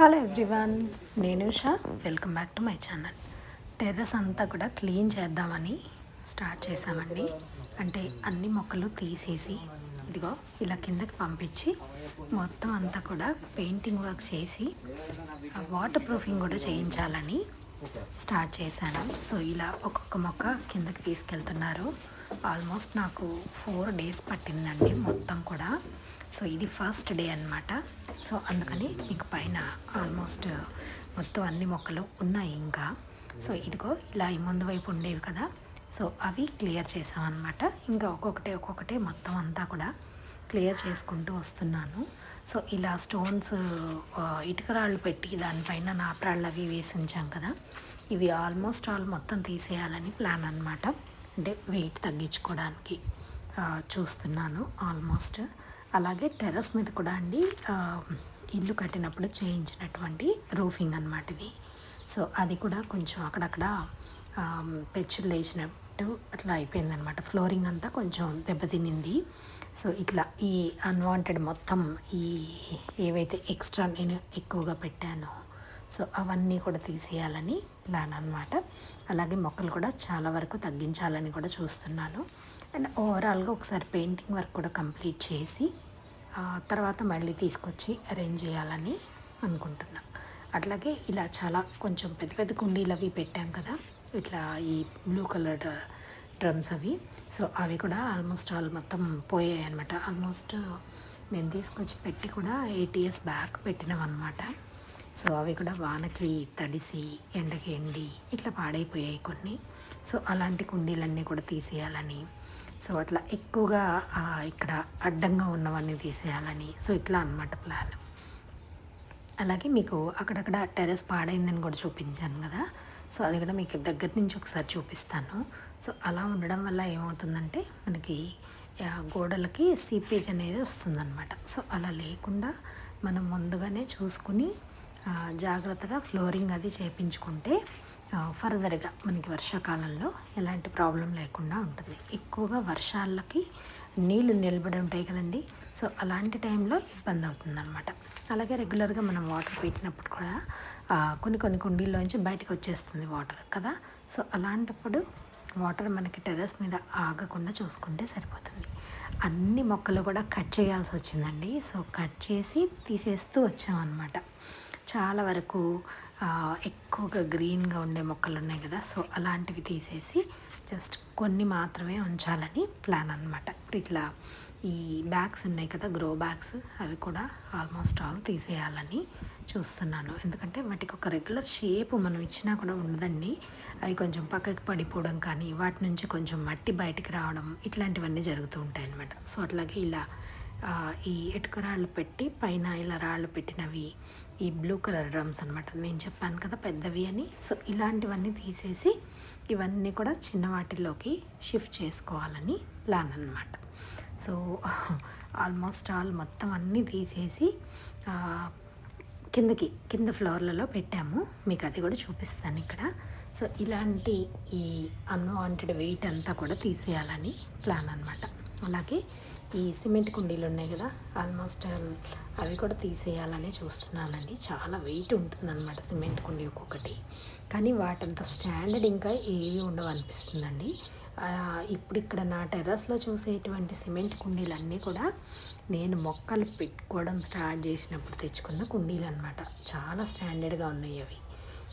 Hello everyone నేను Sha welcome back to my channel terrace అంతా కూడా క్లీన్ చేద్దామని స్టార్ట్ చేసామండి అంటే అన్ని మొక్కలు తీసేసి ఇదిగో ఇలా కిందకి పంపించి మొత్తం అంతా కూడా పెయింటింగ్ వర్క్ చేసి వాటర్ ప్రూఫింగ్ కూడా చేయించాలని స్టార్ట్ చేశాను. సో ఇలా ఒక్కొక్క మొక్క కిందకి తీసుకెళ్తున్నారు. ఆల్మోస్ట్ నాకు ఫోర్ డేస్ పట్టిందండి మొత్తం కూడా. సో ఇది ఫస్ట్ డే అనమాట సో అందుకని మీకు పైన ఆల్మోస్ట్ మొత్తం అన్ని మొక్కలు ఉన్నాయి ఇంకా. సో ఇదిగో ఇలా ఈ ముందు వైపు ఉండేవి కదా. సో అవి క్లియర్ చేసామన్నమాట ఇంకా ఒక్కొక్కటే ఒక్కొక్కటే మొత్తం అంతా కూడా క్లియర్ చేసుకుంటూ వస్తున్నాను. సో ఇలా స్టోన్స్ ఇటుక రాళ్ళు పెట్టి దానిపైన నాపరాళ్ళు అవి వేసి ఉంచాం కదా. ఇవి ఆల్మోస్ట్ ఆల్ మొత్తం తీసేయాలని ప్లాన్ అనమాట అంటే వెయిట్ తగ్గించుకోవడానికి చూస్తున్నాను ఆల్మోస్ట్. అలాగే టెర్రస్ మీద కూడా అండి ఇల్లు కట్టినప్పుడు చేయించినటువంటి రూఫింగ్ అనమాట ఇది సో అది కూడా కొంచెం అక్కడక్కడ పెచ్చులు లేచినట్టు అట్లా అయిపోయిందనమాట ఫ్లోరింగ్ అంతా కొంచెం దెబ్బతినింది సో ఇట్లా ఈ అన్వాంటెడ్ మొత్తం ఈ ఏవైతే ఎక్స్ట్రా నేను ఎక్కువగా పెట్టానో సో అవన్నీ కూడా తీసేయాలని ప్లాన్ అనమాట అలాగే మొక్కలు కూడా చాలా వరకు తగ్గించాలని కూడా చూస్తున్నాను. అండ్ ఓవరాల్గా ఒకసారి పెయింటింగ్ వర్క్ కూడా కంప్లీట్ చేసి తర్వాత మళ్ళీ తీసుకొచ్చి అరేంజ్ చేయాలని అనుకుంటున్నాం. అట్లాగే ఇలా చాలా కొంచెం పెద్ద పెద్ద కుండీలు అవి పెట్టాం కదా ఇట్లా ఈ బ్లూ కలర్ డ్రమ్స్ అవి. సో అవి కూడా ఆల్మోస్ట్ ఆల్ మొత్తం పోయాయి అనమాట ఆల్మోస్ట్ నేను తీసుకొచ్చి పెట్టి కూడా ఎయిట్ ఇయర్స్ బ్యాక్ పెట్టినాం అనమాట సో అవి కూడా వానకి తడిసి ఎండకి ఎండి ఇట్లా పాడైపోయాయి కొన్ని. సో అలాంటి కుండీలన్నీ కూడా తీసేయాలని సో అట్లా ఎక్కువగా ఇక్కడ అడ్డంగా ఉన్నవన్నీ తీసేయాలని. సో ఇట్లా అనమాట ప్లాన్. అలాగే మీకు అక్కడక్కడ టెర్రస్ పాడైందని కూడా చూపించాను కదా. సో అది కూడా మీకు దగ్గర నుంచి ఒకసారి చూపిస్తాను. సో అలా ఉండడం వల్ల ఏమవుతుందంటే మనకి గోడలకి సీపేజ్ అనేది వస్తుందన్నమాట. సో అలా లేకుండా మనం ముందుగానే చూసుకుని జాగ్రత్తగా ఫ్లోరింగ్ అది చేయించుకుంటే ఫర్దర్గా మనకి వర్షాకాలంలో ఎలాంటి ప్రాబ్లం లేకుండా ఉంటుంది. ఎక్కువగా వర్షాలకి నీళ్ళు నిలబడి ఉంటాయి కదండి. సో అలాంటి టైంలో ఇబ్బంది అవుతుందన్నమాట. అలాగే రెగ్యులర్గా మనం వాటర్ పెట్టినప్పుడు కూడా కొన్ని కొన్ని కుండీల్లోంచి బయటకు వచ్చేస్తుంది వాటర్ కదా. సో అలాంటప్పుడు వాటర్ మనకి టెర్రస్ మీద ఆగకుండా చూసుకుంటే సరిపోతుంది. అన్ని మొక్కలు కూడా కట్ చేయాల్సి వచ్చిందండి. సో కట్ చేసి తీసేస్తూ వచ్చామన్నమాట. చాలా వరకు ఎక్కువగా గ్రీన్గా ఉండే మొక్కలు ఉన్నాయి కదా సో అలాంటివి తీసేసి జస్ట్ కొన్ని మాత్రమే ఉంచాలని ప్లాన్ అనమాట ఇప్పుడు ఇట్లా ఈ బ్యాగ్స్ ఉన్నాయి కదా గ్రో బ్యాగ్స్ అవి కూడా ఆల్మోస్ట్ ఆల్ తీసేయాలని చూస్తున్నాను. ఎందుకంటే వాటికి ఒక రెగ్యులర్ షేప్ మనం ఇచ్చినా కూడా ఉండదండి. అవి కొంచెం పక్కకి పడిపోవడం కానీ వాటి నుంచి కొంచెం మట్టి బయటికి రావడం ఇట్లాంటివన్నీ జరుగుతూ ఉంటాయి అన్నమాట. సో అట్లాగే ఇలా ఈ ఇటుక రాళ్ళు పెట్టి పైన ఇలా రాళ్ళు పెట్టినవి ఈ బ్లూ కలర్ డ్రమ్స్ అనమాట నేను చెప్పాను కదా పెద్దవి అని. సో ఇలాంటివన్నీ తీసేసి ఇవన్నీ కూడా చిన్న వాటిల్లోకి షిఫ్ట్ చేసుకోవాలని ప్లాన్ అనమాట సో ఆల్మోస్ట్ ఆల్ మొత్తం అన్నీ తీసేసి కిందకి కింద ఫ్లోర్లలో పెట్టాము. మీకు అది కూడా చూపిస్తాను ఇక్కడ. సో ఇలాంటి ఈ అన్వాంటెడ్ వెయిట్ అంతా కూడా తీసేయాలని ప్లాన్ అనమాట అలాగే ఈ సిమెంట్ కుండీలు ఉన్నాయి కదా ఆల్మోస్ట్ అవి కూడా తీసేయాలని చూస్తున్నానండి. చాలా వెయిట్ ఉంటుందన్నమాట సిమెంట్ కుండీ ఒక్కొక్కటి. కానీ వాటంత స్టాండర్డ్ ఇంకా ఏవి ఉండవు అనిపిస్తుందండి. ఇప్పుడు ఇక్కడ నా టెర్రస్లో చూసేటువంటి సిమెంట్ కుండీలన్నీ కూడా నేను మొక్కలు పెట్టుకోవడం స్టార్ట్ చేసినప్పుడు తెచ్చుకున్న కుండీలు అనమాట చాలా స్టాండర్డ్గా ఉన్నాయి అవి.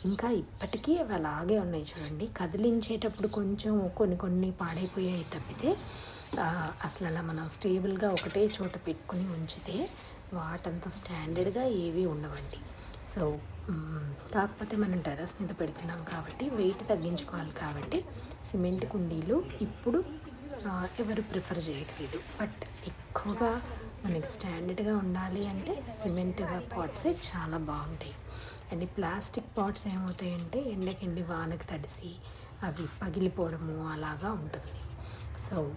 ఇంకా ఇప్పటికీ అవి అలాగే ఉన్నాయి చూడండి. కదిలించేటప్పుడు కొంచెం కొన్ని కొన్ని పాడైపోయాయి తప్పితే అసలు అలా మనం స్టేబుల్గా ఒకటే చోట పెట్టుకుని ఉంచితే వాటంత స్టాండర్డ్గా ఏవి ఉండవండి. సో కాకపోతే మనం టెరస్ మీద పెడుతున్నాం కాబట్టి వెయిట్ తగ్గించుకోవాలి కాబట్టి సిమెంట్ కుండీలు ఇప్పుడు ఎవరు ప్రిఫర్ చేయట్లేదు. బట్ ఎక్కువగా మనకి స్టాండర్డ్గా ఉండాలి అంటే సిమెంట్ పాట్సే చాలా బాగుంటాయి. అండ్ ప్లాస్టిక్ పాట్స్ ఏమవుతాయంటే ఎండకెండి వానకి తడిసి అవి పగిలిపోవడము అలాగా ఉంటుంది. సో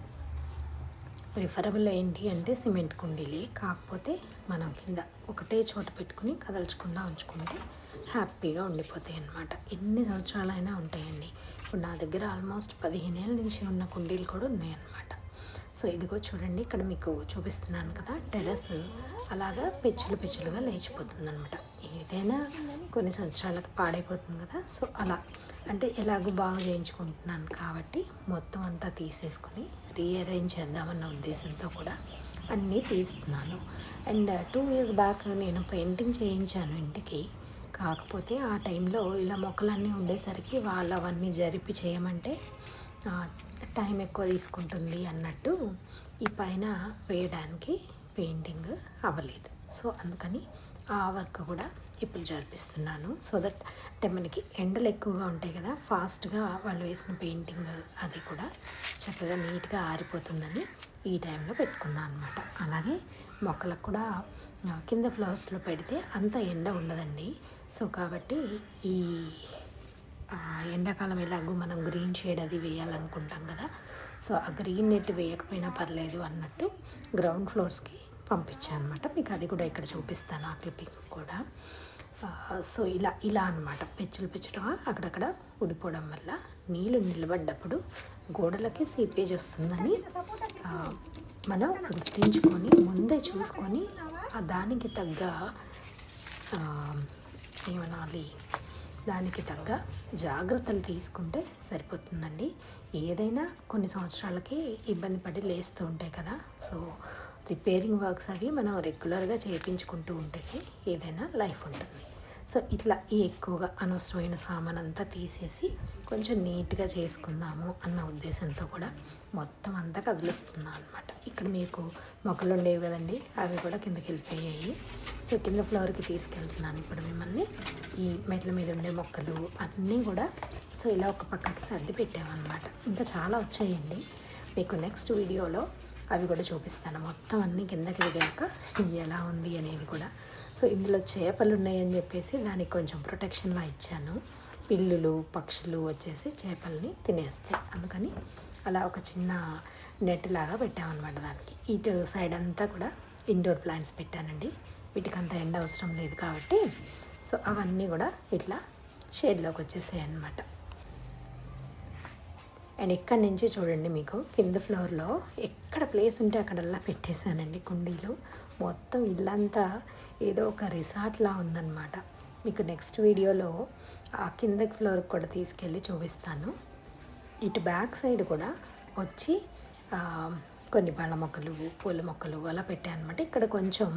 ప్రిఫరబుల్ ఏంటి అంటే సిమెంట్ కుండీలే. కాకపోతే మనం కింద ఒకటే చోట పెట్టుకుని కదల్చకుండా ఉంచుకుంటే హ్యాపీగా ఉండిపోతాయి అన్నమాట. ఎన్ని సంవత్సరాలైనా ఉంటాయండి. ఇప్పుడు నా దగ్గర ఆల్మోస్ట్ పదిహేను ఏళ్ళ నుంచి ఉన్న కుండీలు కూడా ఉన్నాయన్నమాట. సో ఇదిగో చూడండి ఇక్కడ మీకు చూపిస్తున్నాను కదా టెరస్. అలాగా పెచ్చులు పెచ్చులుగా లేచిపోతుంది అనమాట ఏదైనా కొన్ని సంవత్సరాలకు పాడైపోతుంది కదా. సో అలా. అంటే ఎలాగో బాగా చేయించుకుంటున్నాను కాబట్టి మొత్తం అంతా తీసేసుకొని రీఅరేంజ్ చేద్దామన్న ఉద్దేశంతో కూడా అన్నీ తీస్తున్నాను. అండ్ టూ ఇయర్స్ బ్యాక్ నేను పెయింటింగ్ చేయించాను ఇంటికి. కాకపోతే ఆ టైంలో ఇలా మొక్కలన్నీ ఉండేసరికి వాళ్ళు అవన్నీ జరిపి చేయమంటే టైం ఎక్కువ తీసుకుంటుంది అన్నట్టు ఈ పైన వేయడానికి పెయింటింగ్ అవ్వలేదు. సో అందుకని ఆ వర్క్ కూడా ఇప్పుడు జరిపిస్తున్నాను. సో దట్ అంటే మనకి ఎండలు ఎక్కువగా ఉంటాయి కదా ఫాస్ట్గా వాళ్ళు వేసిన పెయింటింగ్ అది కూడా చక్కగా నీట్గా ఆరిపోతుందని ఈ టైంలో పెట్టుకున్నాను అనమాట అలాగే మొక్కలకు కూడా కింద ఫ్లవర్స్లో పెడితే అంత ఎండ ఉండదండి. సో కాబట్టి ఈ ఎండాకాలం ఎలాగో మనం గ్రీన్ షేడ్ అది వేయాలనుకుంటాం కదా సో ఆ గ్రీన్ నెట్ వేయకపోయినా పర్లేదు అన్నట్టు గ్రౌండ్ ఫ్లోర్స్కి పంపించాను అనమాట మీకు అది కూడా ఇక్కడ చూపిస్తాను ఆ క్లిప్పింగ్ కూడా. సో ఇలా ఇలా అనమాట పెచ్చులు పెచ్చడం అక్కడక్కడ ఊడిపోవడం వల్ల నీళ్ళు నిలబడ్డప్పుడు గోడలకి సీపేజ్ వస్తుందని మనం గుర్తించుకొని ముందే చూసుకొని దానికి తగ్గ ఏమనాలి దానికి తగ్గ జాగ్రత్తలు తీసుకుంటే సరిపోతుందండి. ఏదైనా కొన్ని సంవత్సరాలకి ఇబ్బంది పడి లేస్తూ ఉంటాయి కదా. సో రిపేరింగ్ వర్క్స్ అవి మనం రెగ్యులర్గా చేయించుకుంటూ ఉంటేనే ఏదైనా లైఫ్ ఉంటుంది. సో ఇట్లా ఈ ఎక్కువగా అనవసరమైన సామాన్ అంతా తీసేసి కొంచెం నీట్గా చేసుకుందాము అన్న ఉద్దేశంతో కూడా మొత్తం అంతా కదిలిస్తున్నాను అనమాట ఇక్కడ మీకు మొక్కలు ఉండేవి కదండి అవి కూడా కిందకి వెళ్ళిపోయాయి. సో కింద ఫ్లోర్కి తీసుకెళ్తున్నాను ఇప్పుడు మిమ్మల్ని. ఈ మెట్ల మీద ఉండే మొక్కలు అన్నీ కూడా సో ఇలా ఒక పక్కకి సర్ది పెట్టామన్నమాట. ఇంకా చాలా వచ్చాయండి. మీకు నెక్స్ట్ వీడియోలో అవి కూడా చూపిస్తాను. మొత్తం అన్నీ కిందకి దిగాక ఎలా ఉంది అనేది కూడా. సో ఇందులో చేపలు ఉన్నాయని చెప్పేసి దానికి కొంచెం ప్రొటెక్షన్లా ఇచ్చాను. పిల్లులు పక్షులు వచ్చేసి చేపల్ని తినేస్తాయి. అందుకని అలా ఒక చిన్న నెట్ లాగా పెట్టామన్నమాట దానికి. ఇటు సైడ్ అంతా కూడా ఇండోర్ ప్లాంట్స్ పెట్టానండి. వీటికి అంత ఎండ అవసరం లేదు కాబట్టి. సో అవన్నీ కూడా ఇట్లా షేడ్లోకి వచ్చేసాయి అన్నమాట అండ్ ఇక్కడి నుంచి చూడండి మీకు కింద ఫ్లోర్లో ఎక్కడ ప్లేస్ ఉంటే అక్కడల్లా పెట్టేశానండి కుండీలు. మొత్తం ఇల్లంతా ఏదో ఒక రిసార్ట్లా ఉందన్నమాట. మీకు నెక్స్ట్ వీడియోలో ఆ కింద ఫ్లోర్కి కూడా తీసుకెళ్ళి చూపిస్తాను. ఇటు బ్యాక్ సైడ్ కూడా వచ్చి కొన్ని పళ్ళ మొక్కలు పూల మొక్కలు అలా పెట్టాను అనమాట ఇక్కడ కొంచెం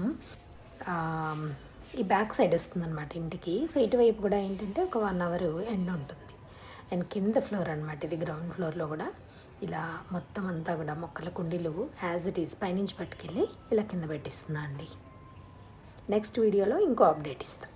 ఈ బ్యాక్ సైడ్ వస్తుందన్నమాట ఇంటికి. సో ఇటువైపు కూడా ఏంటంటే ఒక వన్ అవర్ ఎండ ఉంటుంది. అండ్ కింద ఫ్లోర్ అనమాట ఇది గ్రౌండ్ ఫ్లోర్లో కూడా. ఇలా మొత్తం అంతా కూడా మొక్కల కుండీలు యాజ్ ఇట్ ఈస్ పైనుంచి పట్టుకెళ్ళి ఇలా కింద పెట్టిస్తున్నా అండి. నెక్స్ట్ వీడియోలో ఇంకో అప్డేట్ ఇస్తాను